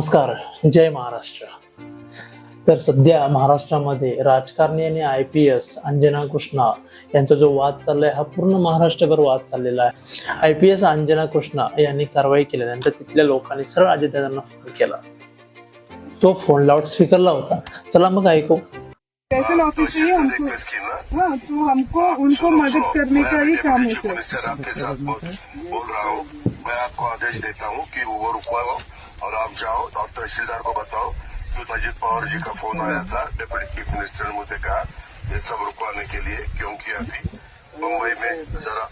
नमस्कार जय महाराष्ट्र. तर सध्या महाराष्ट्रामध्ये राजकारणी आणि I P S Anjana Krishna यांचा जो वाद चाललाय हा पूर्ण महाराष्ट्रभर वाद चाललेला आहे. I P S Anjana Krishna यांनी कारवाई केल्यानंतर तिथल्या लोकांनी सरळ अजितदादांना फोन केला. तो फोन लाऊड स्पीकरला होता. चला मग ऐकू. स्पेशल ऑफिस चाहिए हमको रिक्वेस्ट की ना हाँ तो हमको उनको मदद करने का ही काम है आपके साथ बोल बोल रहा हूँ। मैं आपको आदेश देता हूँ कि वो रुकवाओ। और आप जाओ और तहसीलदार को बताओ तो अजीत पवार जी का फोन आया था डिप्टी चीफ मिनिस्टर ने मुझे कहा ये सब रुकवाने के लिए क्योंकि अभी? मुंबई में जरा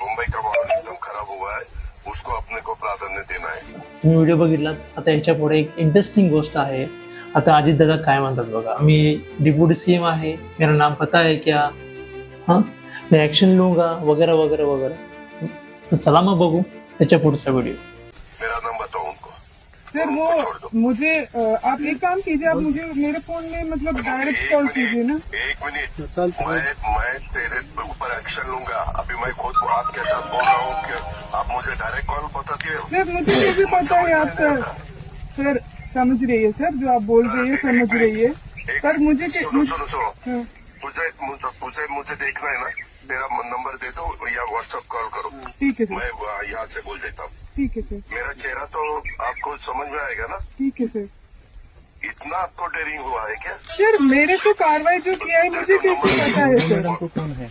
मुंबई का माहौल एकदम खराब हुआ है उसको अपने को प्राधान्य देना है। तुम्ही व्हिडिओ बघितला आता ह्याच्या पुढे एक इंटरेस्टिंग गोष्ट आहे. आता अजित दादा काय म्हणतात बघा मी डिप्युटी सीएम आहे मेरा नाम पता है क्या? हां? मी ऍक्शन लूंगा वगैरे वगैरे वगैरे. तर चला मग बघू त्याच्या पुढचा व्हिडिओ सर वो मुझे आप एक काम कीजिए आप मुझे मेरे फ़ोन में मतलब डायरेक्ट कॉल कीजिए ना। एक मिनट। मैं मैं तेरे ऊपर एक्शन लूँगा। अभी मैं खुद आपके साथ बोल रहा हूँ कि आप मुझे डायरेक्ट कॉल बताते हो। सर मुझे ये भी पता है आप सर। सर समझ रही है सर जो आप बोल रही है समझ रही है। पर मुझे सुनो सुनो सुनो। हाँ, तुझे मुझे तुझे मुझे देखना है ना। तेरा नंबर दे दो या व्हाट्सएप कॉल करो। ठीक है मैं यहाँ से बोल देता हूँ। ठीक है सर मेरा चेहरा तो आपको समझ में आएगा ना ठीक है सर इतना आपको डेरिंग हुआ है क्या सर मेरे को कार्रवाई जो किया है मुझे कैसे पता है सर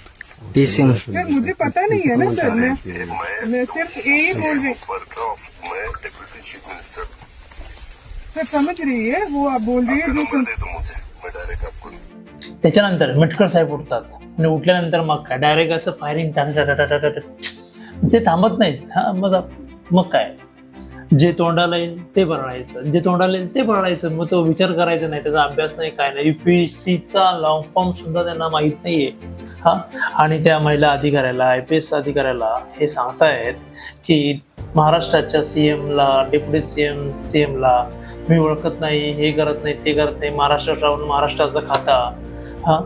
डीसीएम सर मुझे पता नहीं है ना सर मैं मैं सिर्फ़ यही बोल रही मैं डिप्यूटी चीफ मिनिस्टर सर समझ रही है वो आप बोल रही है जो दे दो मुझे मैं डायरेक्ट आपको त्याच्यानंतर मिटकर साहेब उठतात आणि उठल्यानंतर मग काय डायरेक्ट असं फायरिंग ते थांबत नाहीत हा मग मग काय? जे तोंडाला येईल ते बनवायचं. जे तोंडाला येईल ते बनवायचं. मग तो विचार करायचा नाही त्याचा अभ्यास नाही काय नाही. युपीएससीचा लॉंग फॉर्म सुद्धा त्यांना माहीत नाहीये. हा? आणि त्या महिला अधिकाऱ्याला आय पी एस अधिकाऱ्याला हे सांगतायत की महाराष्ट्राच्या सीएमला डेप्युटी सीएम सीएमला मी ओळखत नाही हे करत नाही ते करत नाही महाराष्ट्रात राहून महाराष्ट्राचा खाता. हा?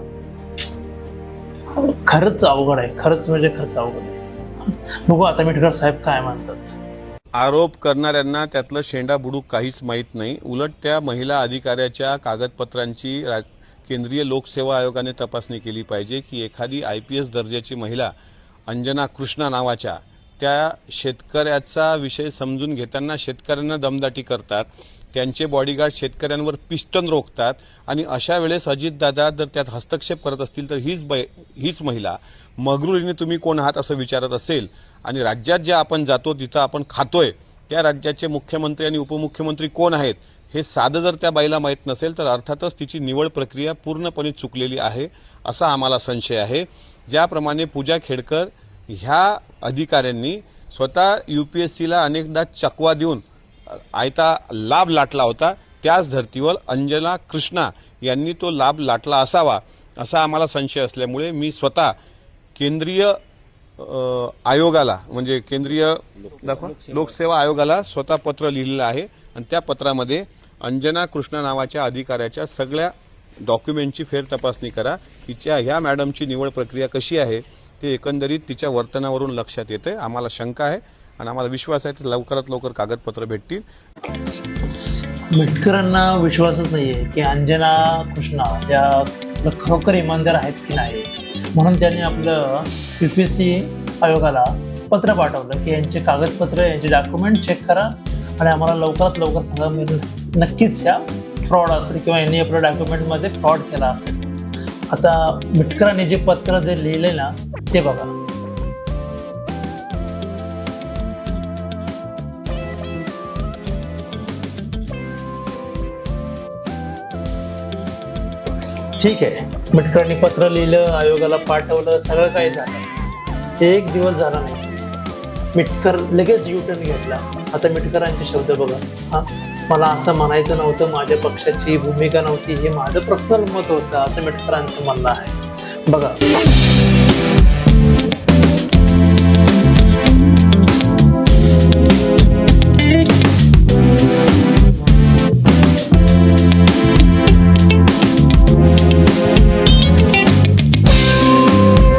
खरंच अवघड आहे. खरंच म्हणजे खरंच अवघड आहे. बघू आता मिटकर साहेब काय म्हणतात. आरोप करणाऱ्यांना त्यातलं शेंडा बुडूक काहीच माहीत नाही. उलट त्या महिला अधिकाऱ्याच्या कागदपत्रांची रा केंद्रीय लोकसेवा आयोगाने तपासणी केली पाहिजे की एखादी आय पी एस दर्जाची महिला अंजना कृष्णा नावाच्या त्या शेतकऱ्याचा विषय समजून घेताना शेतकऱ्यांना दमदाटी करतात. त्यांचे बॉडीगार्ड शेतकऱ्यांवर पिस्टन रोखतात आणि अशा वेळेस अजितदादा जर त्यात हस्तक्षेप करत असतील तर हीच बै हीच महिला. मगरुरीने तुम्ही कोण आहात असं विचारत असेल आणि राज्यात ज्या आपण जातो तिथं आपण खातोय त्या राज्याचे मुख्यमंत्री आणि उपमुख्यमंत्री कोण आहेत हे साधं जर त्या बाईला माहीत नसेल तर अर्थातच तिची निवड प्रक्रिया पूर्णपणे चुकलेली आहे असा आम्हाला संशय आहे. ज्याप्रमाणे पूजा खेडकर ह्या अधिकाऱ्यांनी स्वतः यू पी एस सीला अनेकदा चकवा देऊन आयता लाभ लाटला होता. त्याच धर्तीवर अंजना कृष्णा यांनी तो लाभ लाटला असावा असा आम्हाला संशय असल्यामुळे मी स्वतः केंद्रीय आयोगाला म्हणजे केंद्रीय लोकसेवा आयोगाला स्वतः पत्र लिहिलेलं आहे. आणि त्या पत्रामध्ये अंजना कृष्णा नावाच्या अधिकाऱ्याच्या सगळ्या डॉक्युमेंटची फेर तपासणी करा. तिच्या ह्या मॅडमची निवड प्रक्रिया कशी आहे ते एकंदरीत तिच्या वर्तनावरून लक्षात येते. आम्हाला शंका आहे. आणि आम्हाला विश्वास आहे की लवकरात लवकर कागदपत्र भेटतील. मिटकरांना विश्वासच नाही आहे की अंजना कृष्णा या खरोखर इमानदार आहेत की नाही. म्हणून त्यांनी आपलं यू पी एस सी आयोगाला पत्र पाठवलं की यांचे कागदपत्र यांचे डॉक्युमेंट चेक करा आणि आम्हाला लवकरात लवकर सांगा मी नक्कीच ह्या फ्रॉड असेल किंवा यांनी आपल्या डॉक्युमेंटमध्ये फ्रॉड केला असेल. आता मिटकरांनी जे पत्र जे लिहिले ना ते बघा. ठीक आहे. मिटकरांनी पत्र लिहिलं आयोगाला पाठवलं सगळं काही झालं. एक दिवस झाला नाही. मिटकर लगेच युटर्न घेतला. आता मिटकरांचे शब्द बघा. हा मला असं म्हणायचं नव्हतं माझ्या पक्षाची भूमिका नव्हती हे माझं पर्सनल मत होतं असं मिटकरांचं म्हणणं आहे. बघा.